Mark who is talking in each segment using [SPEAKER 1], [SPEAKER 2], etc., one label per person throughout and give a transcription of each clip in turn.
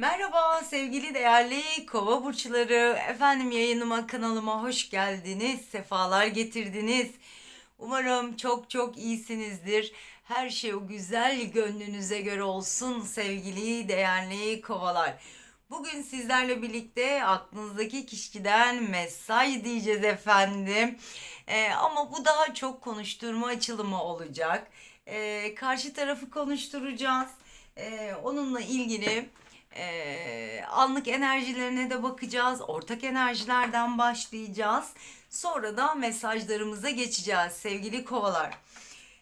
[SPEAKER 1] Merhaba sevgili değerli kova burçları. Efendim yayınıma kanalıma hoş geldiniz. Sefalar getirdiniz. Umarım çok çok iyisinizdir. Her şey o güzel gönlünüze göre olsun sevgili değerli kovalar. Bugün sizlerle birlikte aklınızdaki kişiden mesaj diyeceğiz efendim. Ee, ama bu daha çok konuşturma açılımı olacak. Ee, karşı tarafı konuşturacağız. Ee, onunla ilgili ee, anlık enerjilerine de bakacağız. Ortak enerjilerden başlayacağız. Sonra da mesajlarımıza geçeceğiz sevgili kovalar.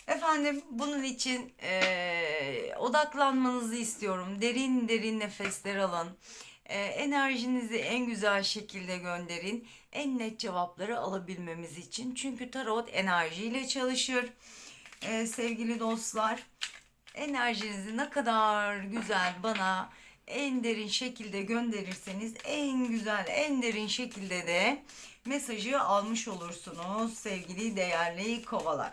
[SPEAKER 1] Efendim bunun için ee, odaklanmanızı istiyorum. Derin derin nefesler alın. Ee, enerjinizi en güzel şekilde gönderin. En net cevapları alabilmemiz için. Çünkü tarot enerjiyle çalışır. Ee, sevgili dostlar enerjinizi ne kadar güzel bana en derin şekilde gönderirseniz en güzel, en derin şekilde de mesajı almış olursunuz sevgili değerli kovalar.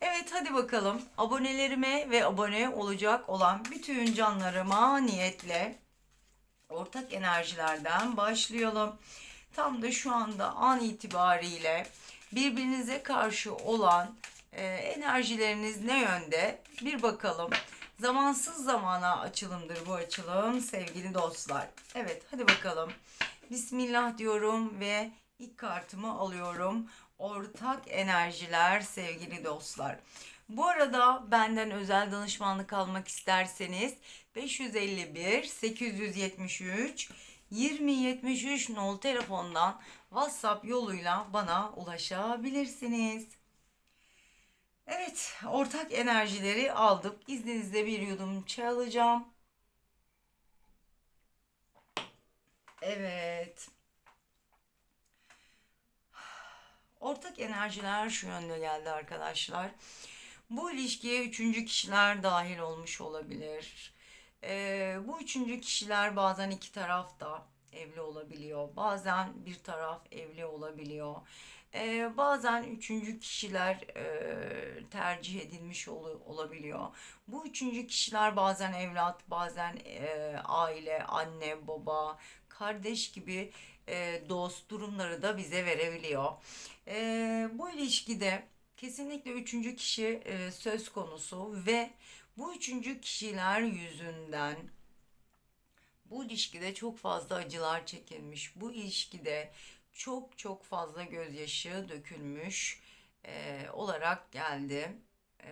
[SPEAKER 1] Evet hadi bakalım abonelerime ve abone olacak olan bütün canlarıma niyetle ortak enerjilerden başlayalım. Tam da şu anda an itibariyle birbirinize karşı olan e, enerjileriniz ne yönde? Bir bakalım. Zamansız zamana açılımdır bu açılım sevgili dostlar. Evet hadi bakalım. Bismillah diyorum ve ilk kartımı alıyorum. Ortak enerjiler sevgili dostlar. Bu arada benden özel danışmanlık almak isterseniz 551 873 2073 nol telefondan WhatsApp yoluyla bana ulaşabilirsiniz. Evet, ortak enerjileri aldık. İzninizle bir yudum çay alacağım. Evet. Ortak enerjiler şu yönde geldi arkadaşlar. Bu ilişkiye üçüncü kişiler dahil olmuş olabilir. Ee, bu üçüncü kişiler bazen iki taraf da evli olabiliyor. Bazen bir taraf evli olabiliyor. Ee, bazen üçüncü kişiler e, tercih edilmiş ol- olabiliyor. Bu üçüncü kişiler bazen evlat, bazen e, aile, anne, baba, kardeş gibi e, dost durumları da bize verebiliyor. E, bu ilişkide kesinlikle üçüncü kişi e, söz konusu ve bu üçüncü kişiler yüzünden bu ilişkide çok fazla acılar çekilmiş. Bu ilişkide çok çok fazla gözyaşı dökülmüş e, olarak geldi. E,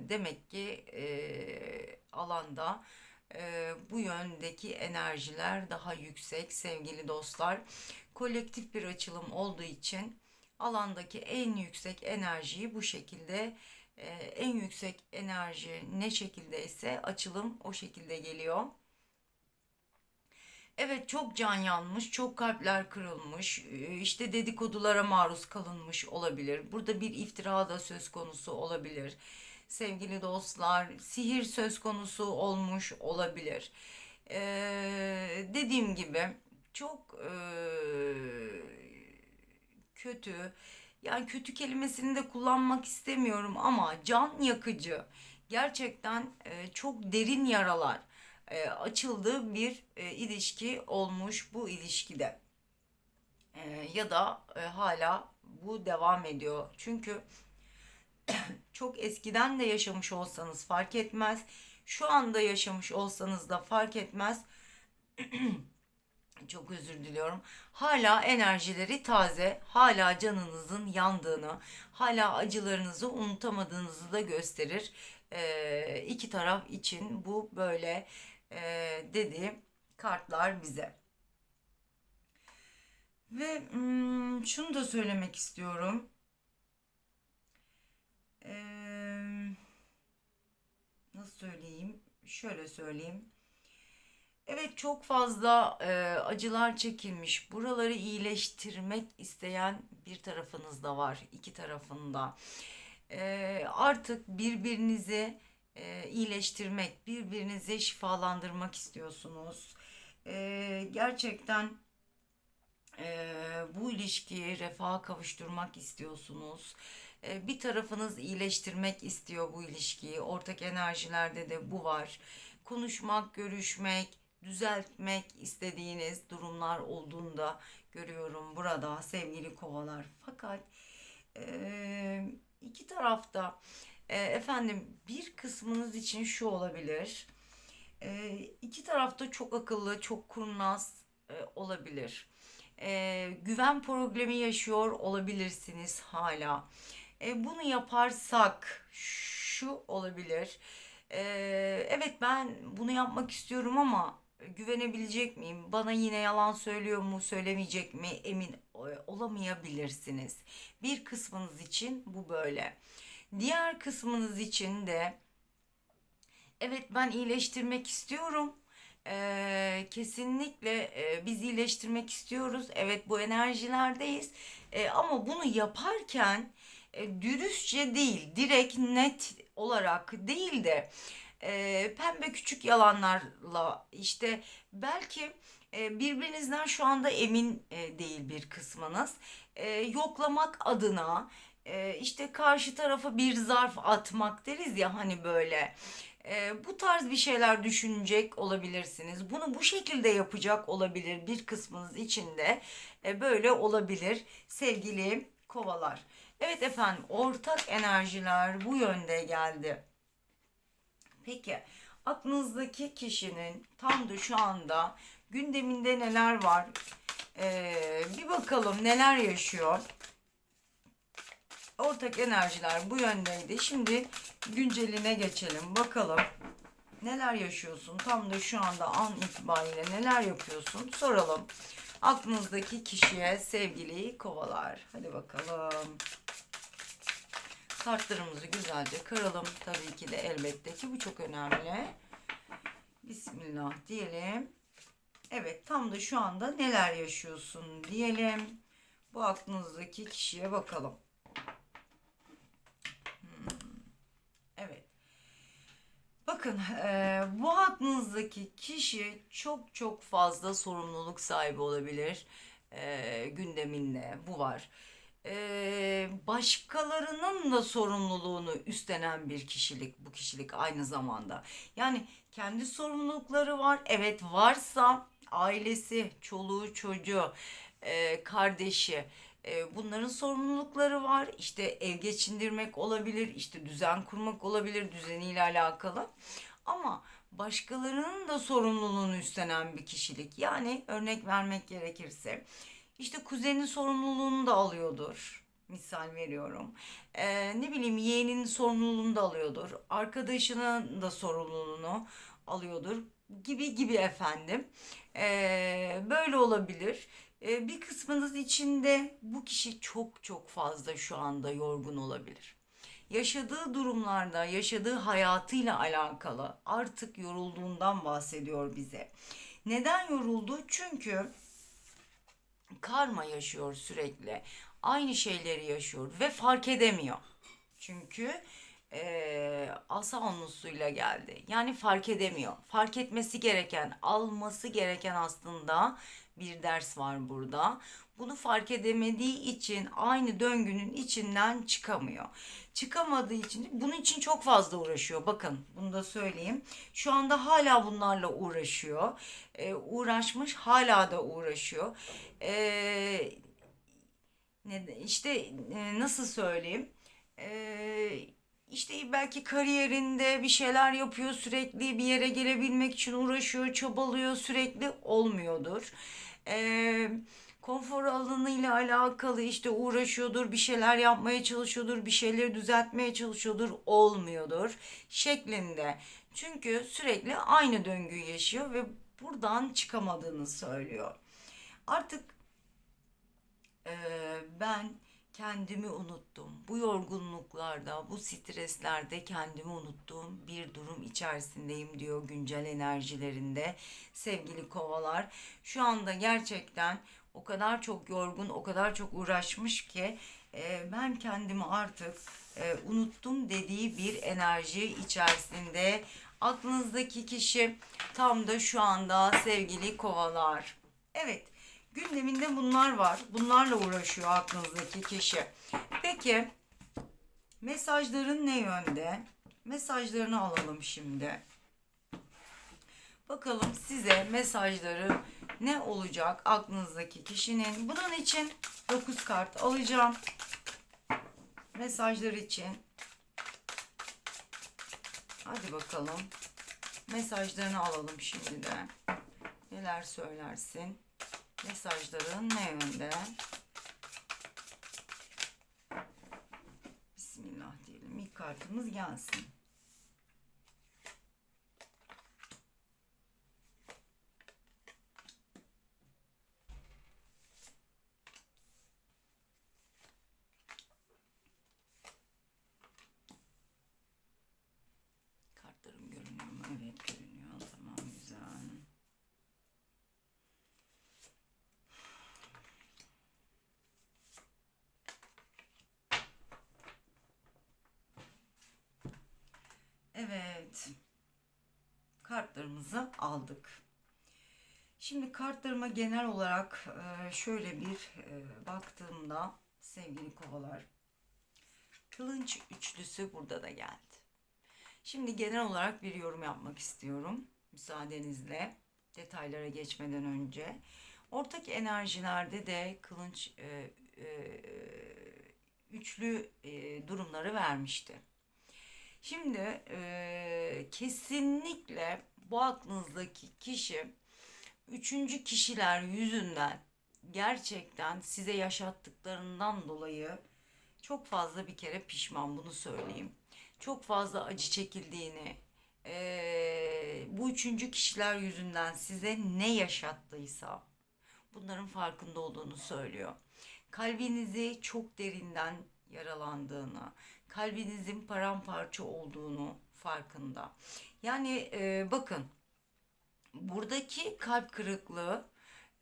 [SPEAKER 1] demek ki e, alanda e, bu yöndeki enerjiler daha yüksek sevgili dostlar. Kolektif bir açılım olduğu için alandaki en yüksek enerjiyi bu şekilde e, en yüksek enerji ne şekildeyse açılım o şekilde geliyor. Evet çok can yanmış, çok kalpler kırılmış, e, işte dedikodulara maruz kalınmış olabilir. Burada bir iftira da söz konusu olabilir. Sevgili dostlar, sihir söz konusu olmuş olabilir. Ee, dediğim gibi çok e, kötü, yani kötü kelimesini de kullanmak istemiyorum ama can yakıcı, gerçekten e, çok derin yaralar e, açıldığı bir e, ilişki olmuş bu ilişkide. E, ya da e, hala bu devam ediyor. Çünkü çok eskiden de yaşamış olsanız fark etmez. Şu anda yaşamış olsanız da fark etmez. Çok özür diliyorum. Hala enerjileri taze, hala canınızın yandığını, hala acılarınızı unutamadığınızı da gösterir. Ee, iki taraf için bu böyle e, dedi kartlar bize. Ve hmm, şunu da söylemek istiyorum. Ee, nasıl söyleyeyim? Şöyle söyleyeyim. Evet çok fazla e, acılar çekilmiş. Buraları iyileştirmek isteyen bir tarafınız da var. iki tarafında. E, artık birbirinizi e, iyileştirmek, birbirinizi şifalandırmak istiyorsunuz. E, gerçekten e, bu ilişkiyi refaha kavuşturmak istiyorsunuz. E, bir tarafınız iyileştirmek istiyor bu ilişkiyi. Ortak enerjilerde de bu var. Konuşmak, görüşmek, düzeltmek istediğiniz durumlar olduğunda görüyorum burada sevgili kovalar. Fakat eee, iki tarafta eee, efendim bir kısmınız için şu olabilir. Eee iki tarafta çok akıllı, çok kurnaz eee, olabilir. Eee, güven problemi yaşıyor olabilirsiniz hala. E, bunu yaparsak şu olabilir. E, evet ben bunu yapmak istiyorum ama güvenebilecek miyim? Bana yine yalan söylüyor mu, söylemeyecek mi? Emin e, olamayabilirsiniz. Bir kısmınız için bu böyle. Diğer kısmınız için de evet ben iyileştirmek istiyorum. Ee, kesinlikle e, biz iyileştirmek istiyoruz. Evet bu enerjilerdeyiz. E, ama bunu yaparken e, dürüstçe değil, direkt net olarak değil de e, pembe küçük yalanlarla işte belki e, birbirinizden şu anda emin e, değil bir kısmınız. E, yoklamak adına e, işte karşı tarafa bir zarf atmak deriz ya hani böyle. E, bu tarz bir şeyler düşünecek olabilirsiniz. Bunu bu şekilde yapacak olabilir bir kısmınız için de e, böyle olabilir sevgili kovalar. Evet efendim ortak enerjiler bu yönde geldi. Peki aklınızdaki kişinin tam da şu anda gündeminde neler var? Ee, bir bakalım neler yaşıyor. Ortak enerjiler bu yöndeydi. Şimdi günceline geçelim. Bakalım neler yaşıyorsun? Tam da şu anda an itibariyle neler yapıyorsun? Soralım. Aklınızdaki kişiye sevgili kovalar. Hadi bakalım. Kartlarımızı güzelce kıralım. Tabii ki de elbette ki bu çok önemli. Bismillah diyelim. Evet tam da şu anda neler yaşıyorsun diyelim. Bu aklınızdaki kişiye bakalım. Hmm, Evet. Bakın eee, bu aklınızdaki kişi çok çok fazla sorumluluk sahibi olabilir. Eee, gündeminde bu var. Eee, başkalarının da sorumluluğunu üstlenen bir kişilik bu kişilik aynı zamanda. Yani kendi sorumlulukları var. Evet varsa ailesi, çoluğu, çocuğu, eee, kardeşi e, bunların sorumlulukları var. İşte ev geçindirmek olabilir, işte düzen kurmak olabilir, düzeniyle alakalı. Ama başkalarının da sorumluluğunu üstlenen bir kişilik. Yani örnek vermek gerekirse işte kuzenin sorumluluğunu da alıyordur. Misal veriyorum. E, ne bileyim yeğeninin sorumluluğunu da alıyordur. Arkadaşının da sorumluluğunu alıyordur gibi gibi efendim. E, böyle olabilir. E, bir kısmınız içinde bu kişi çok çok fazla şu anda yorgun olabilir. Yaşadığı durumlarda, yaşadığı hayatıyla alakalı artık yorulduğundan bahsediyor bize. Neden yoruldu? Çünkü karma yaşıyor sürekli. Aynı şeyleri yaşıyor ve fark edemiyor. Çünkü eee asa onlusuyla geldi. Yani fark edemiyor. Fark etmesi gereken, alması gereken aslında bir ders var burada. Bunu fark edemediği için aynı döngünün içinden çıkamıyor. Çıkamadığı için bunun için çok fazla uğraşıyor. Bakın bunu da söyleyeyim. Şu anda hala bunlarla uğraşıyor. Ee, uğraşmış hala da uğraşıyor. Ee, işte e, nasıl söyleyeyim? Ee, işte belki kariyerinde bir şeyler yapıyor sürekli bir yere gelebilmek için uğraşıyor, çabalıyor sürekli olmuyordur. Ee, konfor alanıyla alakalı işte uğraşıyordur, bir şeyler yapmaya çalışıyordur, bir şeyleri düzeltmeye çalışıyordur, olmuyordur şeklinde. Çünkü sürekli aynı döngüyü yaşıyor ve buradan çıkamadığını söylüyor. Artık ee, ben kendimi unuttum. Bu yorgunluklarda, bu streslerde kendimi unuttuğum bir durum içerisindeyim diyor güncel enerjilerinde sevgili kovalar. Şu anda gerçekten o kadar çok yorgun, o kadar çok uğraşmış ki e, ben kendimi artık e, unuttum dediği bir enerji içerisinde. Aklınızdaki kişi tam da şu anda sevgili kovalar. Evet. Gündeminde bunlar var. Bunlarla uğraşıyor aklınızdaki kişi. Peki mesajların ne yönde? Mesajlarını alalım şimdi. Bakalım size mesajları ne olacak aklınızdaki kişinin. Bunun için 9 kart alacağım. Mesajlar için. Hadi bakalım. Mesajlarını alalım şimdi de. Neler söylersin? Mesajların ne yönde? Bismillah diyelim. İlk kartımız gelsin. Kartlarım görünüyor mu? Evet görünüyor. Tamam güzel. Evet. Kartlarımızı aldık. Şimdi kartlarıma genel olarak e, şöyle bir e, baktığımda sevgili kovalar kılınç üçlüsü burada da geldi. Şimdi genel olarak bir yorum yapmak istiyorum. Müsaadenizle detaylara geçmeden önce. Ortak enerjilerde de kılınç e, e, üçlü e, durumları vermişti. Şimdi e, kesinlikle bu aklınızdaki kişi üçüncü kişiler yüzünden gerçekten size yaşattıklarından dolayı çok fazla bir kere pişman bunu söyleyeyim. Çok fazla acı çekildiğini, eee, bu üçüncü kişiler yüzünden size ne yaşattıysa bunların farkında olduğunu söylüyor. Kalbinizi çok derinden yaralandığını, kalbinizin paramparça olduğunu farkında. Yani eee, bakın buradaki kalp kırıklığı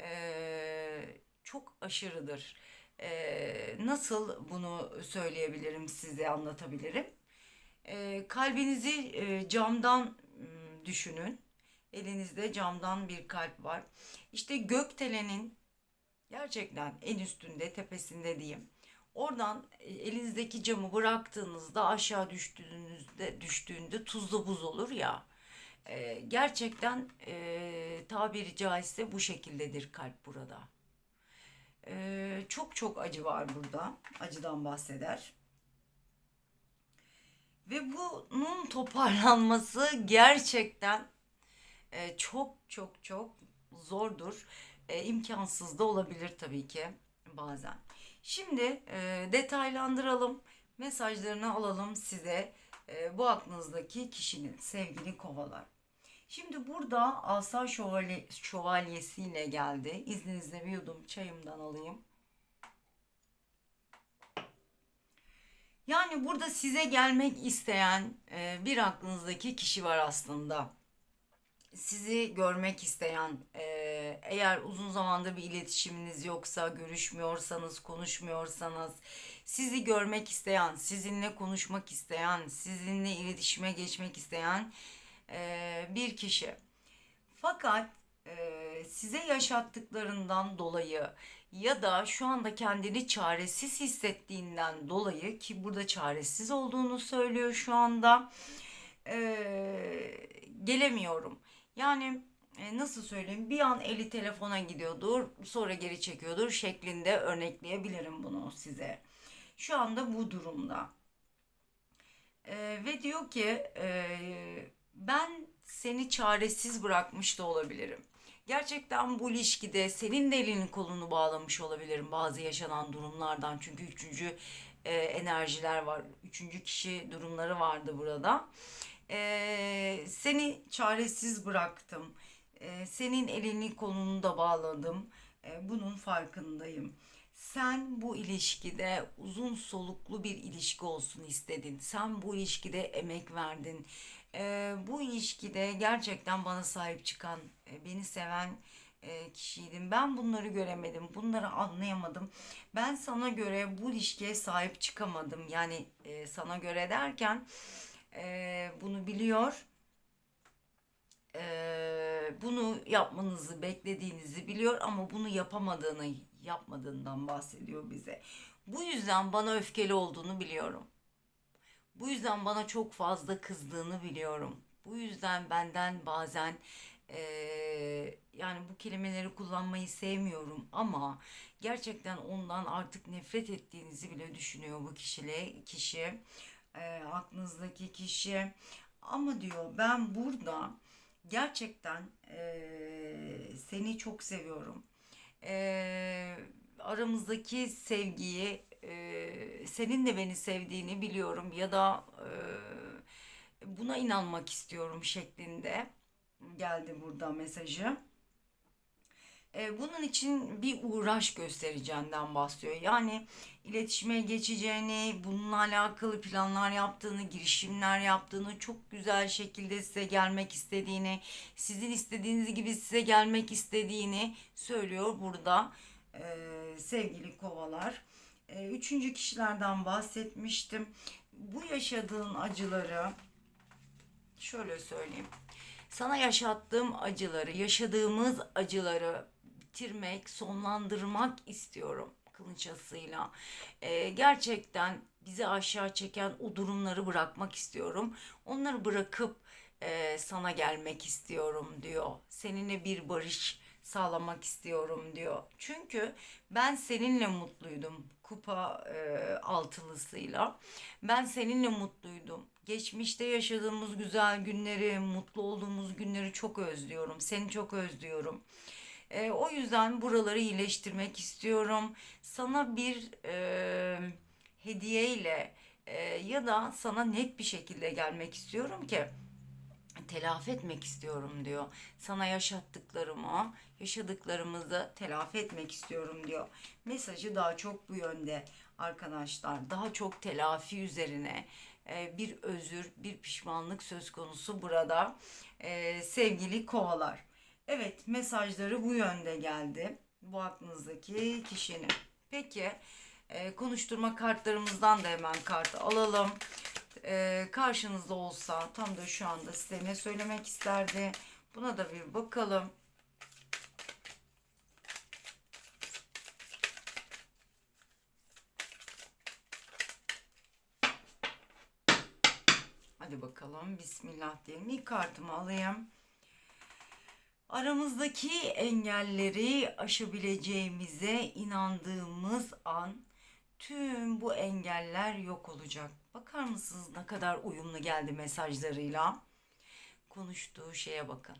[SPEAKER 1] eee, çok aşırıdır. Eee, nasıl bunu söyleyebilirim size anlatabilirim? Eee, kalbinizi eee, camdan düşünün. Elinizde camdan bir kalp var. İşte gökdelenin gerçekten en üstünde, tepesinde diyeyim. Oradan e, elinizdeki camı bıraktığınızda aşağı düştüğünüzde düştüğünde tuzlu buz olur ya. Eee, gerçekten eee, tabiri caizse bu şekildedir kalp burada. Eee, çok çok acı var burada. Acıdan bahseder. Ve bunun toparlanması gerçekten e, çok çok çok zordur. E, imkansız da olabilir tabii ki bazen. Şimdi e, detaylandıralım. Mesajlarını alalım size. E, bu aklınızdaki kişinin sevgili kovalar. Şimdi burada Asa Şövalye, Şövalyesiyle geldi. İzninizle bir yudum çayımdan alayım. Yani burada size gelmek isteyen e, bir aklınızdaki kişi var aslında. Sizi görmek isteyen, e, eğer uzun zamandır bir iletişiminiz yoksa, görüşmüyorsanız, konuşmuyorsanız, sizi görmek isteyen, sizinle konuşmak isteyen, sizinle iletişime geçmek isteyen e, bir kişi. Fakat e, size yaşattıklarından dolayı ya da şu anda kendini çaresiz hissettiğinden dolayı ki burada çaresiz olduğunu söylüyor şu anda e, gelemiyorum. Yani e, nasıl söyleyeyim bir an eli telefona gidiyordur sonra geri çekiyordur şeklinde örnekleyebilirim bunu size. Şu anda bu durumda. E, ve diyor ki e, ben seni çaresiz bırakmış da olabilirim. Gerçekten bu ilişkide senin de elini kolunu bağlamış olabilirim bazı yaşanan durumlardan. Çünkü üçüncü e, enerjiler var. Üçüncü kişi durumları vardı burada. E, seni çaresiz bıraktım. E, senin elini kolunu da bağladım. E, bunun farkındayım. Sen bu ilişkide uzun soluklu bir ilişki olsun istedin. Sen bu ilişkide emek verdin. Ee, bu ilişkide gerçekten bana sahip çıkan, e, beni seven e, kişiydim. Ben bunları göremedim, bunları anlayamadım. Ben sana göre bu ilişkiye sahip çıkamadım. Yani e, sana göre derken e, bunu biliyor. E, bunu yapmanızı beklediğinizi biliyor ama bunu yapamadığını, yapmadığından bahsediyor bize. Bu yüzden bana öfkeli olduğunu biliyorum. Bu yüzden bana çok fazla kızdığını biliyorum. Bu yüzden benden bazen Ee, yani bu kelimeleri kullanmayı sevmiyorum ama gerçekten ondan artık nefret ettiğinizi bile düşünüyor bu kişiyle kişi e, aklınızdaki kişi ama diyor ben burada gerçekten e, seni çok seviyorum e, aramızdaki sevgiyi e, senin de beni sevdiğini biliyorum ya da e, buna inanmak istiyorum şeklinde geldi burada mesajı. E, bunun için bir uğraş göstereceğinden bahsediyor. Yani iletişime geçeceğini, bununla alakalı planlar yaptığını, girişimler yaptığını, çok güzel şekilde size gelmek istediğini, sizin istediğiniz gibi size gelmek istediğini söylüyor burada e, sevgili kovalar. E, üçüncü kişilerden bahsetmiştim. Bu yaşadığın acıları şöyle söyleyeyim. Sana yaşattığım acıları, yaşadığımız acıları bitirmek, sonlandırmak istiyorum kılıç asıyla. Ee, gerçekten bizi aşağı çeken o durumları bırakmak istiyorum. Onları bırakıp e, sana gelmek istiyorum diyor. Seninle bir barış sağlamak istiyorum diyor. Çünkü ben seninle mutluydum kupa e, altılısıyla. Ben seninle mutluydum. Geçmişte yaşadığımız güzel günleri, mutlu olduğumuz günleri çok özlüyorum. Seni çok özlüyorum. E, o yüzden buraları iyileştirmek istiyorum. Sana bir e, hediyeyle e, ya da sana net bir şekilde gelmek istiyorum ki telafi etmek istiyorum diyor. Sana yaşattıklarımı, yaşadıklarımızı telafi etmek istiyorum diyor. Mesajı daha çok bu yönde arkadaşlar. Daha çok telafi üzerine e, bir özür, bir pişmanlık söz konusu burada e, sevgili kovalar. Evet mesajları bu yönde geldi. Bu aklınızdaki kişinin. Peki e, konuşturma kartlarımızdan da hemen kartı alalım. E, karşınızda olsa tam da şu anda size ne söylemek isterdi? Buna da bir bakalım. Hadi bakalım. Bismillah diyelim. İlk kartımı alayım. Aramızdaki engelleri aşabileceğimize inandığımız an tüm bu engeller yok olacak. Bakar mısınız ne kadar uyumlu geldi mesajlarıyla? Konuştuğu şeye bakın.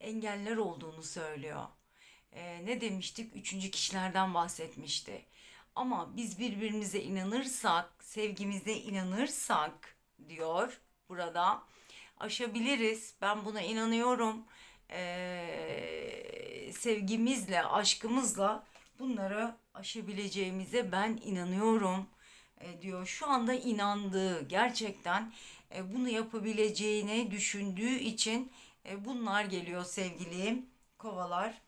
[SPEAKER 1] Engeller olduğunu söylüyor. Ee, ne demiştik? Üçüncü kişilerden bahsetmişti. Ama biz birbirimize inanırsak, sevgimize inanırsak diyor burada aşabiliriz. Ben buna inanıyorum. Ee, sevgimizle, aşkımızla bunları aşabileceğimize ben inanıyorum e, diyor. Şu anda inandığı, gerçekten e, bunu yapabileceğini düşündüğü için e, bunlar geliyor sevgili kovalar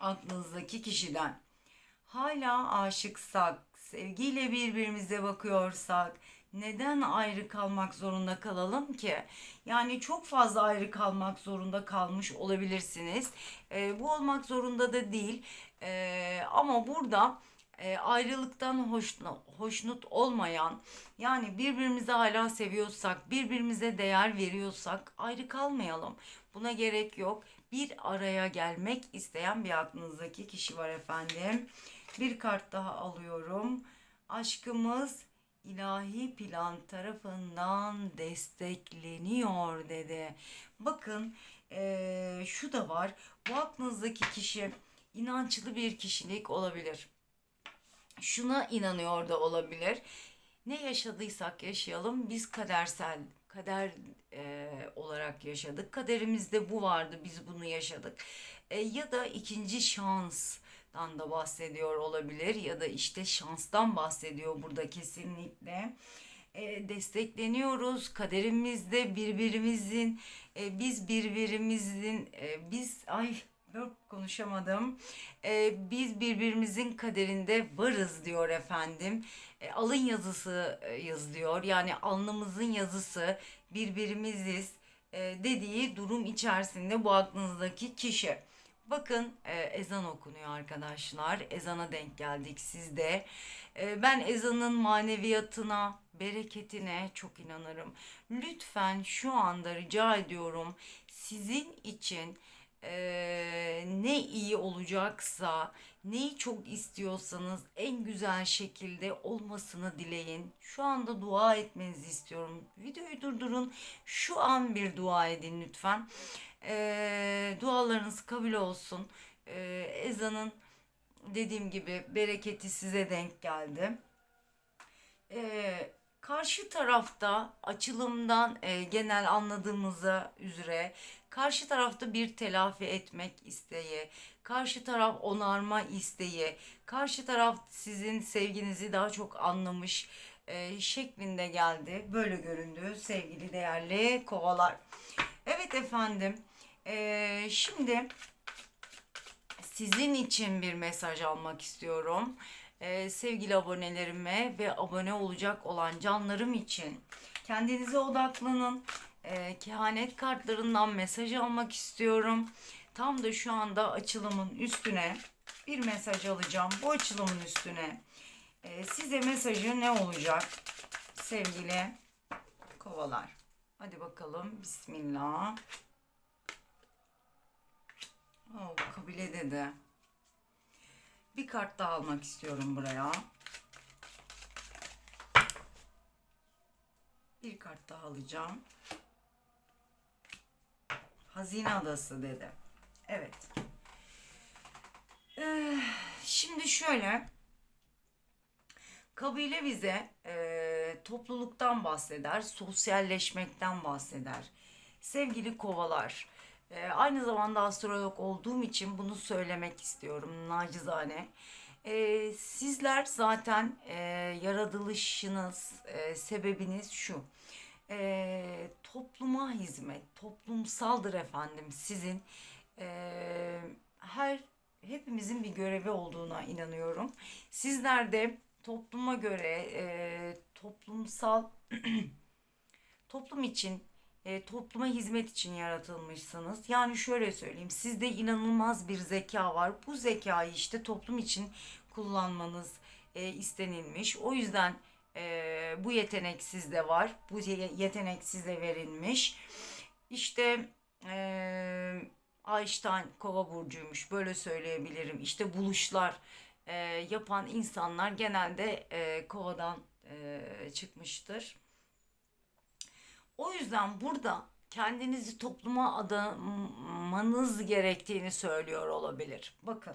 [SPEAKER 1] aklınızdaki kişiden. Hala aşıksak, sevgiyle birbirimize bakıyorsak, neden ayrı kalmak zorunda kalalım ki? Yani çok fazla ayrı kalmak zorunda kalmış olabilirsiniz. E, bu olmak zorunda da değil. E, ama burada e, ayrılıktan hoşnut, hoşnut olmayan yani birbirimizi hala seviyorsak, birbirimize değer veriyorsak ayrı kalmayalım. Buna gerek yok. Bir araya gelmek isteyen bir aklınızdaki kişi var efendim. Bir kart daha alıyorum. Aşkımız ilahi plan tarafından destekleniyor dedi. Bakın ee, şu da var. Bu aklınızdaki kişi inançlı bir kişilik olabilir. Şuna inanıyor da olabilir. Ne yaşadıysak yaşayalım biz kadersel kader e, olarak yaşadık. Kaderimizde bu vardı biz bunu yaşadık. E, ya da ikinci şans dan da bahsediyor olabilir ya da işte şanstan bahsediyor burada kesinlikle. E, destekleniyoruz kaderimizde birbirimizin e, biz birbirimizin e, biz ay dur konuşamadım e, biz birbirimizin kaderinde varız diyor efendim e, alın yazısı e, yazılıyor yani alnımızın yazısı birbirimiziz e, dediği durum içerisinde bu aklınızdaki kişi. Bakın e, ezan okunuyor arkadaşlar. Ezana denk geldik sizde. E, ben ezanın maneviyatına, bereketine çok inanırım. Lütfen şu anda rica ediyorum sizin için eee, ne iyi olacaksa, neyi çok istiyorsanız en güzel şekilde olmasını dileyin. Şu anda dua etmenizi istiyorum. Videoyu durdurun. Şu an bir dua edin lütfen. Eee, dualarınız kabul olsun. Eee, ezanın dediğim gibi bereketi size denk geldi. Ee, karşı tarafta açılımdan e, genel anladığımıza üzere karşı tarafta bir telafi etmek isteği, karşı taraf onarma isteği, karşı taraf sizin sevginizi daha çok anlamış e, şeklinde geldi. Böyle göründü sevgili değerli kovalar. Evet efendim. e, şimdi sizin için bir mesaj almak istiyorum. Ee, sevgili abonelerime ve abone olacak olan canlarım için kendinize odaklanın. Ee, kehanet kartlarından mesaj almak istiyorum. Tam da şu anda açılımın üstüne bir mesaj alacağım. Bu açılımın üstüne e, size mesajı ne olacak sevgili kovalar? Hadi bakalım. Bismillah. Oh, kabile dedi. Bir kart daha almak istiyorum buraya. Bir kart daha alacağım. Hazine adası dedi. Evet. Ee, şimdi şöyle. Kabile bize e, topluluktan bahseder, sosyalleşmekten bahseder. Sevgili kovalar, e, aynı zamanda astrolog olduğum için bunu söylemek istiyorum nacizane. E, sizler zaten e, yaratılışınız, e, sebebiniz şu. E, topluma hizmet, toplumsaldır efendim sizin. E, her hepimizin bir görevi olduğuna inanıyorum. Sizler de topluma göre e, toplumsal toplum için e, topluma hizmet için yaratılmışsınız. Yani şöyle söyleyeyim, sizde inanılmaz bir zeka var. Bu zekayı işte toplum için kullanmanız e, istenilmiş. O yüzden e, bu yetenek sizde var. Bu ye- yetenek size verilmiş. İşte e, Einstein kova burcuymuş. Böyle söyleyebilirim. İşte buluşlar e, yapan insanlar genelde e, kovadan e, çıkmıştır. O yüzden burada kendinizi topluma adamanız gerektiğini söylüyor olabilir. Bakın,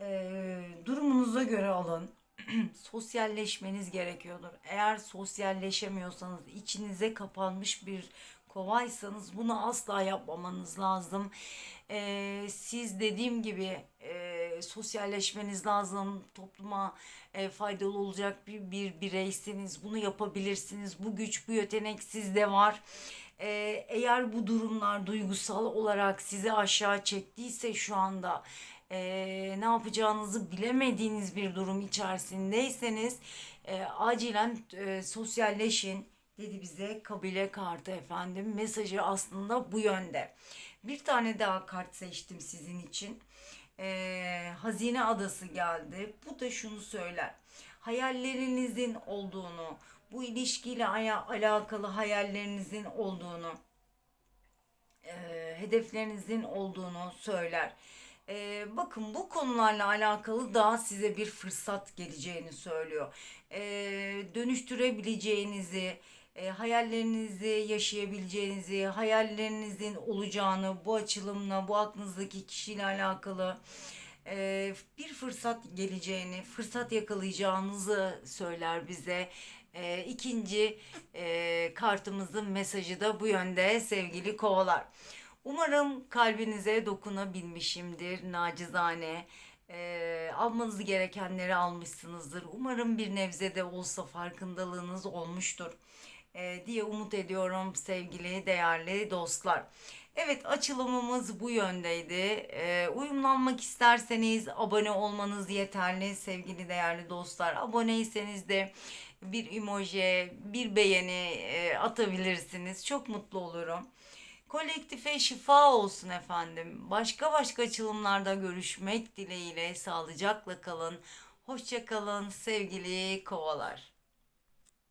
[SPEAKER 1] eee, durumunuza göre alın. Sosyalleşmeniz gerekiyordur. Eğer sosyalleşemiyorsanız, içinize kapanmış bir kovaysanız bunu asla yapmamanız lazım. Eee, siz dediğim gibi eee, sosyalleşmeniz lazım. Topluma e, faydalı olacak bir, bir bireysiniz. Bunu yapabilirsiniz. Bu güç, bu yetenek sizde var. E, eğer bu durumlar duygusal olarak sizi aşağı çektiyse şu anda e, ne yapacağınızı bilemediğiniz bir durum içerisindeyseniz e, acilen e, sosyalleşin dedi bize kabile kartı efendim. Mesajı aslında bu yönde. Bir tane daha kart seçtim sizin için. Ee, Hazine Adası geldi. Bu da şunu söyler. Hayallerinizin olduğunu, bu ilişkiyle alakalı hayallerinizin olduğunu, e, hedeflerinizin olduğunu söyler. E, bakın bu konularla alakalı da size bir fırsat geleceğini söylüyor. E, dönüştürebileceğinizi, e, hayallerinizi yaşayabileceğinizi, hayallerinizin olacağını bu açılımla, bu aklınızdaki kişiyle alakalı e, bir fırsat geleceğini, fırsat yakalayacağınızı söyler bize. E, ikinci e, kartımızın mesajı da bu yönde sevgili kovalar. Umarım kalbinize dokunabilmişimdir nacizane. E, almanız gerekenleri almışsınızdır. Umarım bir nebze de olsa farkındalığınız olmuştur diye umut ediyorum sevgili değerli dostlar. Evet açılımımız bu yöndeydi. E, uyumlanmak isterseniz abone olmanız yeterli sevgili değerli dostlar. Aboneyseniz de bir emoji, bir beğeni e, atabilirsiniz. Çok mutlu olurum. Kolektife şifa olsun efendim. Başka başka açılımlarda görüşmek dileğiyle sağlıcakla kalın. Hoşça kalın sevgili kovalar.